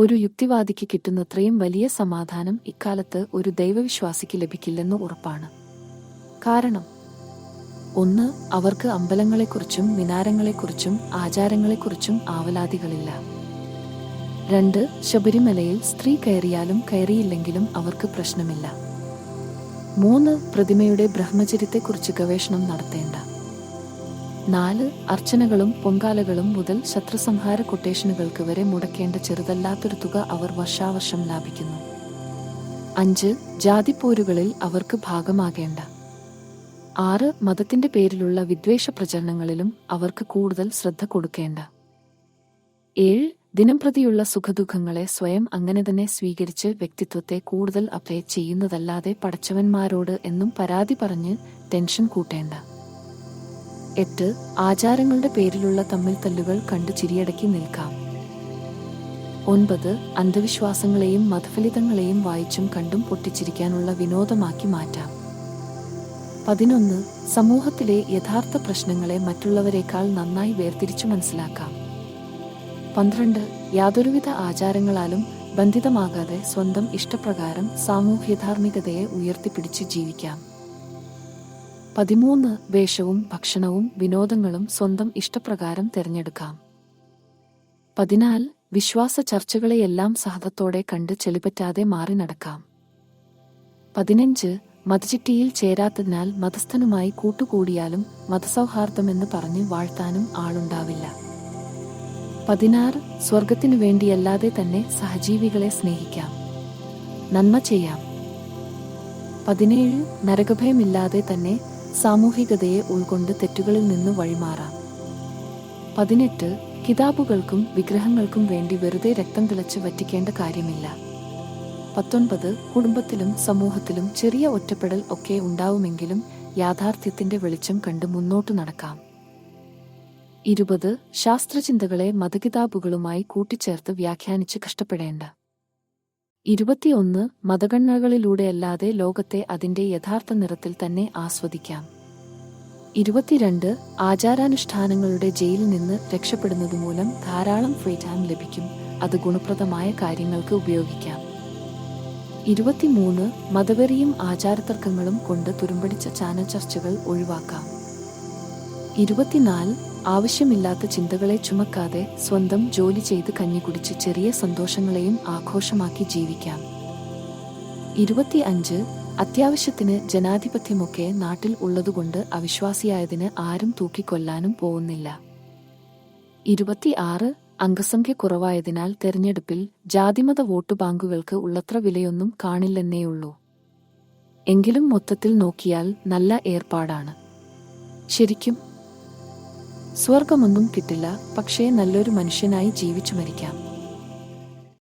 ഒരു യുക്തിവാദിക്ക് കിട്ടുന്നത്രയും വലിയ സമാധാനം ഇക്കാലത്ത് ഒരു ദൈവവിശ്വാസിക്ക് ലഭിക്കില്ലെന്ന് ഉറപ്പാണ്. കാരണം ഒന്ന് അവർക്ക് അമ്പലങ്ങളെക്കുറിച്ചും മിനാരങ്ങളെക്കുറിച്ചും ആചാരങ്ങളെക്കുറിച്ചും ആവലാതികളില്ല. രണ്ട് ശബരിമലയിൽ സ്ത്രീ കയറിയാലും കയറിയില്ലെങ്കിലും അവർക്ക് പ്രശ്നമില്ല. മൂന്ന് പ്രതിമയുടെ ബ്രഹ്മചര്യത്തെക്കുറിച്ച് ഗവേഷണം നടത്തേണ്ട. നാല് അർച്ചനകളും പൊങ്കാലകളും മുതൽ ശത്രുസംഹാര കൊട്ടേഷനുകൾക്ക് വരെ മുടക്കേണ്ട ചെറുതല്ലാത്തൊരു തുക അവർ വർഷാവർഷം ലാഭിക്കുന്നു. അഞ്ച് ജാതിപ്പോരുകളിൽ അവർക്ക് ഭാഗമാകേണ്ട. ആറ് മതത്തിന്റെ പേരിലുള്ള വിദ്വേഷ പ്രചരണങ്ങളിലും അവർക്ക് കൂടുതൽ ശ്രദ്ധ കൊടുക്കേണ്ട. ഏഴ് ദിനംപ്രതിയുള്ള സുഖദുഃഖങ്ങളെ സ്വയം അങ്ങനെ തന്നെ സ്വീകരിച്ച് വ്യക്തിത്വത്തെ കൂടുതൽ അപ്ലൈ ചെയ്യുന്നതല്ലാതെ പടച്ചവന്മാരോട് എന്നും പരാതി പറഞ്ഞ് ടെൻഷൻ കൂട്ടേണ്ട. എട്ട് ആചാരങ്ങളുടെ പേരിലുള്ള തമ്മിൽ തല്ലുകൾ കണ്ട് ചിരിയടക്കി നിൽക്കാം. ഒൻപത് അന്ധവിശ്വാസങ്ങളെയും മതഫലിതങ്ങളെയും വായിച്ചും കണ്ടും പൊട്ടിച്ചിരിക്കാനുള്ള വിനോദമാക്കി മാറ്റാം. പതിനൊന്ന് സമൂഹത്തിലെ യഥാർത്ഥ പ്രശ്നങ്ങളെ മറ്റുള്ളവരെക്കാൾ നന്നായി വേർതിരിച്ചു മനസ്സിലാക്കാം. പന്ത്രണ്ട് യാതൊരുവിധ ആചാരങ്ങളാലും ബന്ധിതമാകാതെ സ്വന്തം ഇഷ്ടപ്രകാരം സാമൂഹ്യധാർമ്മികതയെ ഉയർത്തിപ്പിടിച്ച് ജീവിക്കാം. പതിമൂന്ന് വേഷവും ഭക്ഷണവും വിനോദങ്ങളും സ്വന്തം ഇഷ്ടപ്രകാരം തിരഞ്ഞെടുക്കാം. പതിനാല് വിശ്വാസ ചർച്ചകളെയെല്ലാം സഹതത്തോടെ കണ്ട് ചെളിപറ്റാതെ മാറി നടക്കാം. പതിനഞ്ച് മതചിട്ടിയിൽ ചേരാത്തതിനാൽ മതസ്ഥനുമായി കൂട്ടുകൂടിയാലും മതസൗഹാർദ്ദമെന്ന് പറഞ്ഞ് വാഴ്ത്താനും ആളുണ്ടാവില്ല. പതിനാറ് സ്വർഗത്തിനു വേണ്ടിയല്ലാതെ തന്നെ സഹജീവികളെ സ്നേഹിക്കാം. നന്മ ചെയ്യാം. പതിനേഴ് നരകഭയമില്ലാതെ തന്നെ സാമൂഹികതയെ ഉൾക്കൊണ്ട് തെറ്റുകളിൽ നിന്ന് വഴിമാറാം. പതിനെട്ട് കിതാബുകൾക്കും വിഗ്രഹങ്ങൾക്കും വേണ്ടി വെറുതെ രക്തം തിളച്ച് വറ്റിക്കേണ്ട കാര്യമില്ല. പത്തൊൻപത് കുടുംബത്തിലും സമൂഹത്തിലും ചെറിയ ഒറ്റപ്പെടൽ ഒക്കെ ഉണ്ടാവുമെങ്കിലും യാഥാർത്ഥ്യത്തിന്റെ വെളിച്ചം കണ്ട് മുന്നോട്ടു നടക്കാം. ഇരുപത് ശാസ്ത്രചിന്തകളെ മതകിതാബുകളുമായി കൂട്ടിച്ചേർത്ത് വ്യാഖ്യാനിച്ച് കഷ്ടപ്പെടേണ്ട. ഇരുപത്തിയൊന്ന് മതഗണനകളിലൂടെയല്ലാതെ ലോകത്തെ അതിന്റെ യഥാർത്ഥ നിറത്തിൽ തന്നെ ആസ്വദിക്കാം. ഇരുപത്തിരണ്ട് ആചാരാനുഷ്ഠാനങ്ങളുടെ ജയിലിൽ നിന്ന് രക്ഷപ്പെടുന്നതുമൂലം ധാരാളം ഫ്രീ ടൈം ലഭിക്കും. അത് ഗുണപ്രദമായ കാര്യങ്ങൾക്ക് ഉപയോഗിക്കാം. ഇരുപത്തിമൂന്ന് മതവെറിയും ആചാരതർക്കങ്ങളും കൊണ്ട് തുരുമ്പടിച്ച ചാനൽ ചർച്ചകൾ ഒഴിവാക്കാം. ഇരുപത്തിനാല് ആവശ്യമില്ലാത്ത ചിന്തകളെ ചുമക്കാതെ സ്വന്തം ജോലി ചെയ്ത് കഞ്ഞി കുടിച്ച് ചെറിയ സന്തോഷങ്ങളെയും ആഘോഷമാക്കി ജീവിക്കാം. ഇരുപത്തി അഞ്ച് അത്യാവശ്യത്തിന് ജനാധിപത്യമൊക്കെ നാട്ടിൽ ഉള്ളതുകൊണ്ട് അവിശ്വാസിയായതിന് ആരും തൂക്കിക്കൊല്ലാനും പോകുന്നില്ല. ഇരുപത്തി ആറ് അംഗസംഖ്യ കുറവായതിനാൽ തെരഞ്ഞെടുപ്പിൽ ജാതിമത വോട്ട് ബാങ്കുകൾക്ക് ഉള്ളത്ര വിലയൊന്നും കാണില്ലെന്നേയുള്ളൂ. എങ്കിലും മൊത്തത്തിൽ നോക്കിയാൽ നല്ല ഏർപ്പാടാണ്. ശരിക്കും സ്വർഗമൊന്നും കിട്ടില്ല പക്ഷേ നല്ലൊരു മനുഷ്യനായി ജീവിച്ചു മരിക്കാം.